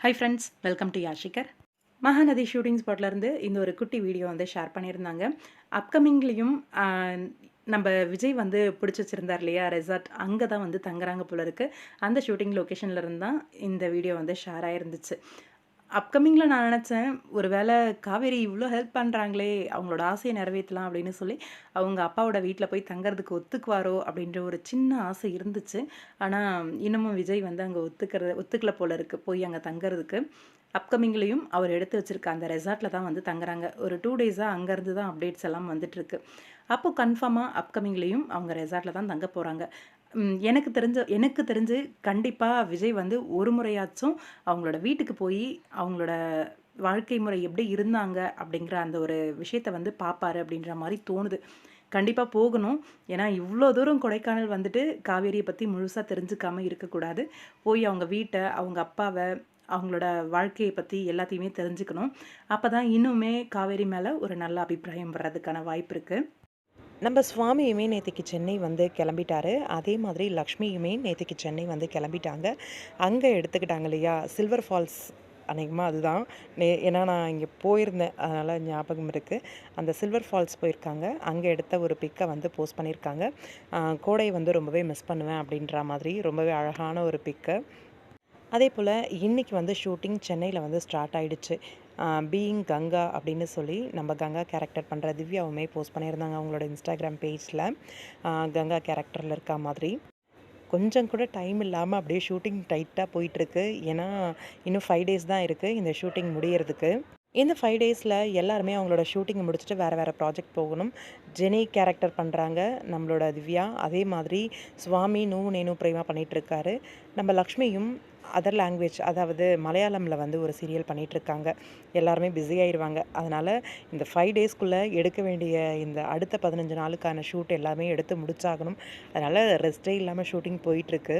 Hi friends welcome to Yashikar Mahanadi shooting ஸ்பாட்லேருந்து இந்த ஒரு குட்டி வீடியோ வந்து ஷேர் பண்ணியிருந்தாங்க. அப்கமிங்லேயும் நம்ம விஜய் வந்து பிடிச்சி வச்சுருந்தார் இல்லையா ரெசார்ட் அங்கே தான் வந்து தங்குறாங்க போல இருக்குது அந்த ஷூட்டிங் லொக்கேஷனில் இருந்து தான் இந்த வீடியோ வந்து ஷேர் ஆகிருந்துச்சு அப்கமிங்கில் நான் நினச்சேன் ஒரு வேளை காவேரி இவ்வளோ ஹெல்ப் பண்ணுறாங்களே அவங்களோட ஆசையை நிறைவேற்றலாம் அப்படின்னு சொல்லி அவங்க அப்பாவோட வீட்டில் போய் தங்குறதுக்கு ஒத்துக்குவாரோ அப்படின்ற ஒரு சின்ன ஆசை இருந்துச்சு. ஆனால் இன்னமும் விஜய் வந்து அங்கே ஒத்துக்கிறது ஒத்துக்கல போல இருக்குது போய் அங்கே தங்குறதுக்கு. அப்கமிங்லேயும் அவர் எடுத்து வச்சுருக்க அந்த ரெசார்ட்டில் தான் வந்து தங்குறாங்க. ஒரு டூ டேஸாக அங்கேருந்து தான் அப்டேட்ஸ் எல்லாம் வந்துட்டுருக்கு அப்போது கன்ஃபார்மாக அப்கமிங்லேயும் அவங்க ரெசார்ட்டில் தான் தங்க போகிறாங்க எனக்கு தெரிஞ்ச எனக்கு தெரிஞ்சு கண்டிப்பாக விஜய் வந்து ஒரு முறையாச்சும் அவங்களோட வீட்டுக்கு போய் அவங்களோட வாழ்க்கை முறை எப்படி இருந்தாங்க அப்படிங்கிற அந்த ஒரு விஷயத்தை வந்து பார்ப்பாரு அப்படின்ற மாதிரி தோணுது. கண்டிப்பாக போகணும். ஏன்னா இவ்வளோ தூரம் கொடைக்கானல் வந்துட்டு காவேரியை பற்றி முழுசாக தெரிஞ்சுக்காமல் இருக்கக்கூடாது. போய் அவங்க வீட்டை அவங்க அப்பாவை அவங்களோட வாழ்க்கையை பற்றி எல்லாத்தையுமே தெரிஞ்சுக்கணும். அப்போ தான் இன்னுமே காவேரி மேலே ஒரு நல்ல அபிப்பிராயம் வர்றதுக்கான வாய்ப்பு இருக்குது நம்ம சுவாமியுமே நேற்றுக்கு சென்னை வந்து கிளம்பிட்டாரு. அதே மாதிரி லக்ஷ்மியுமே நேற்றுக்கு சென்னை வந்து கிளம்பிட்டாங்க. அங்கே எடுத்துக்கிட்டாங்க இல்லையா? சில்வர் ஃபால்ஸ் அநேகமாக அதுதான். நே ஏன்னா நான் இங்கே போயிருந்தேன். அதனால் ஞாபகம் இருக்குது அந்த சில்வர் ஃபால்ஸ் போயிருக்காங்க. அங்கே எடுத்த ஒரு பிக்கை வந்து போஸ்ட் பண்ணியிருக்காங்க. கோடை வந்து ரொம்பவே மிஸ் பண்ணுவேன் அப்படின்ற மாதிரி ரொம்பவே அழகான ஒரு பிக்கு அதே போல் இன்றைக்கி வந்து ஷூட்டிங் சென்னையில் வந்து ஸ்டார்ட் ஆகிடுச்சு பீயிங் கங்கா அப்படின்னு சொல்லி நம்ம கங்கா கேரக்டர் பண்ணுற திவ்யாவுமே போஸ்ட் பண்ணியிருந்தாங்க அவங்களோட இன்ஸ்டாகிராம் பேஜில் கங்கா கேரக்டரில் இருக்கா மாதிரி. கொஞ்சம் கூட டைம் இல்லாமல் அப்படியே ஷூட்டிங் டைட்டாக போயிட்டுருக்கு ஏன்னா இன்னும் ஃபைவ் டேஸ் தான் இருக்குது இந்த ஷூட்டிங் முடியறதுக்கு. இந்த ஃபைவ் டேஸில் எல்லாருமே அவங்களோட ஷூட்டிங் முடிச்சுட்டு வேறு வேறு ப்ராஜெக்ட் போகணும். ஜெனி கேரக்டர் பண்ணுறாங்க நம்மளோட திவ்யா. அதே மாதிரி சுவாமி நூ நேனு பிரேமா பண்ணிகிட்ருக்காரு நம்ம லக்ஷ்மியும் அதர் லாங்குவேஜ் அதாவது மலையாளமில் வந்து ஒரு சீரியல் பண்ணிகிட்ருக்காங்க எல்லாருமே பிஸி ஆயிடுவாங்க அதனால் இந்த ஃபைவ் டேஸ்க்குள்ளே எடுக்க வேண்டிய இந்த அடுத்த பதினஞ்சு நாளுக்கான ஷூட் எல்லாமே எடுத்து முடிச்சாகணும். அதனால் ரெஸ்ட்டே இல்லாமல் ஷூட்டிங் போயிட்டுருக்கு.